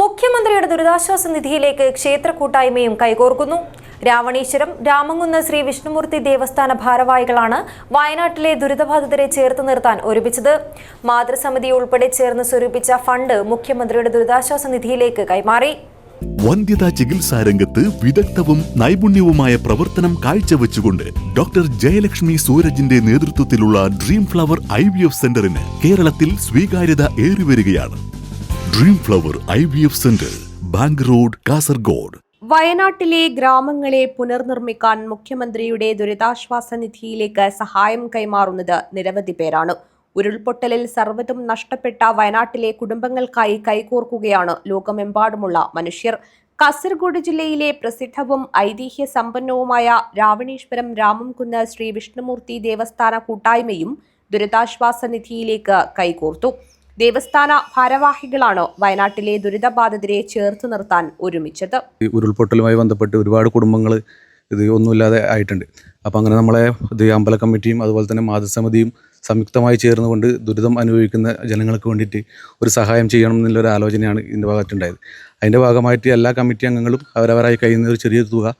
മുഖ്യമന്ത്രിയുടെ ദുരിതാശ്വാസ നിധിയിലേക്ക് ക്ഷേത്ര കൂട്ടായ്മയും കൈകോർക്കുന്നു. രാവണീശ്വരം രാമങ്കുന്ന് ശ്രീ വിഷ്ണുമൂർത്തി ദേവസ്ഥാന ഭാരവാഹികളാണ് വയനാട്ടിലെ ദുരിതബാധിതരെ ചേർത്ത് നിർത്താൻ ഒരുമിച്ചത്. മാതൃസമിതി ഉൾപ്പെടെ ചേർന്ന് സ്വരൂപിച്ച ഫണ്ട് മുഖ്യമന്ത്രിയുടെ ദുരിതാശ്വാസ നിധിയിലേക്ക് കൈമാറി. വന്ധ്യതാ ചികിത്സാ രംഗത്ത് വിദഗ്ധവും നൈപുണ്യവുമായ പ്രവർത്തനം കാഴ്ചവെച്ചുകൊണ്ട് ഡോക്ടർ ജയലക്ഷ്മി സൂരജിന്റെ നേതൃത്വത്തിലുള്ള dream flower I V F സെന്ററിന് കേരളത്തിൽ സ്വീകാര്യത ഏറിവരികയാണ്. Dream flower I V F centre bank road Kasaragod വയനാട്ടിലെ ഗ്രാമങ്ങളെ പുനർനിർമ്മിക്കാൻ മുഖ്യമന്ത്രിയുടെ ദുരിതാശ്വാസ നിധിയിലേക്ക് സഹായം കൈമാറുന്നത് നിരവധി പേരാണ്. ഉരുൾപൊട്ടലിൽ സർവതും നഷ്ടപ്പെട്ട വയനാട്ടിലെ കുടുംബങ്ങൾക്കായി കൈകോർക്കുകയാണ് ലോകമെമ്പാടുമുള്ള മനുഷ്യർ. കാസർഗോഡ് ജില്ലയിലെ പ്രസിദ്ധവും ഐതിഹ്യ സമ്പന്നവുമായ രാവണീശ്വരം രാമംകുന്ന് ശ്രീ വിഷ്ണുമൂർത്തി ദേവസ്ഥാന കൂട്ടായ്മയും ദുരിതാശ്വാസ നിധിയിലേക്ക് കൈകോർത്തു. ദേവസ്ഥാന ഭാരവാഹികളാണ് വയനാട്ടിലെ ദുരിതബാധിതരെ ചേർത്ത് നിർത്താൻ ഒരുമിച്ചത്. ഉരുൾപൊട്ടലുമായി ബന്ധപ്പെട്ട് ഒരുപാട് കുടുംബങ്ങൾ ഇത് ഒന്നുമില്ലാതെ ആയിട്ടുണ്ട്. അപ്പോൾ അങ്ങനെ നമ്മളെ ഇത് അമ്പല കമ്മിറ്റിയും അതുപോലെ തന്നെ മാതൃസമിതിയും സംയുക്തമായി ചേർന്നുകൊണ്ട് ദുരിതം അനുഭവിക്കുന്ന ജനങ്ങൾക്ക് വേണ്ടിയിട്ട് ഒരു സഹായം ചെയ്യണം എന്നുള്ളൊരു ആലോചനയാണ് ഇതിന്റെ ഭാഗത്തുണ്ടായത്. അതിന്റെ ഭാഗമായിട്ട് എല്ലാ കമ്മിറ്റി അംഗങ്ങളും അവരവരായി കഴിയുന്ന ഒരു ചെറിയ തുക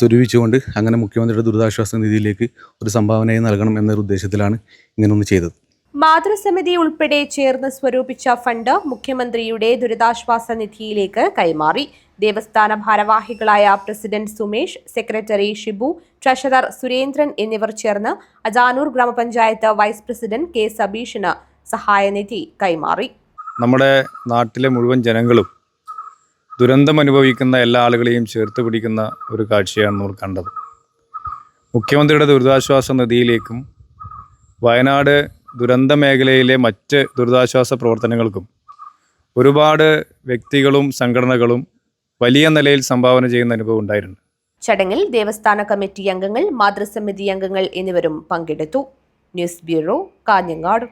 സ്വരൂപിച്ചുകൊണ്ട് അങ്ങനെ മുഖ്യമന്ത്രിയുടെ ദുരിതാശ്വാസ നിധിയിലേക്ക് ഒരു സംഭാവനയായി നൽകണം എന്നൊരു ഉദ്ദേശത്തിലാണ് ഇങ്ങനൊന്ന് ചെയ്തത്. മാതൃസമിതി ഉൾപ്പെടെ ചേർന്ന് സ്വരൂപിച്ച ഫണ്ട് മുഖ്യമന്ത്രിയുടെ ദുരിതാശ്വാസ നിധിയിലേക്ക് കൈമാറി. ദേവസ്ഥാന ഭാരവാഹികളായ president Sumesh secretary Shibu treasurer Surendran എന്നിവർ ചേർന്ന് അജാനൂർ ഗ്രാമപഞ്ചായത്ത് വൈസ് പ്രസിഡന്റ് കെ സബീഷിന് സഹായനിധി കൈമാറി. നമ്മുടെ നാട്ടിലെ മുഴുവൻ ജനങ്ങളും ദുരന്തം അനുഭവിക്കുന്ന എല്ലാ ആളുകളെയും ചേർത്ത് പിടിക്കുന്ന ഒരു കാഴ്ചയാണ് നമ്മൾ കണ്ടത്. മുഖ്യമന്ത്രിയുടെ ദുരിതാശ്വാസ നിധിയിലേക്കും വയനാട് ദുരന്ത മേഖലയിലെ മറ്റ് ദുരിതാശ്വാസ പ്രവർത്തനങ്ങൾക്കും ഒരുപാട് വ്യക്തികളും സംഘടനകളും വലിയ നിലയിൽ സംഭാവന ചെയ്യുന്ന അനുഭവം ഉണ്ടായിട്ടുണ്ട്. ചടങ്ങിൽ ദേവസ്ഥാന കമ്മിറ്റി അംഗങ്ങൾ മാതൃസമിതി അംഗങ്ങൾ എന്നിവരും പങ്കെടുത്തു. News bureau Kanhangad.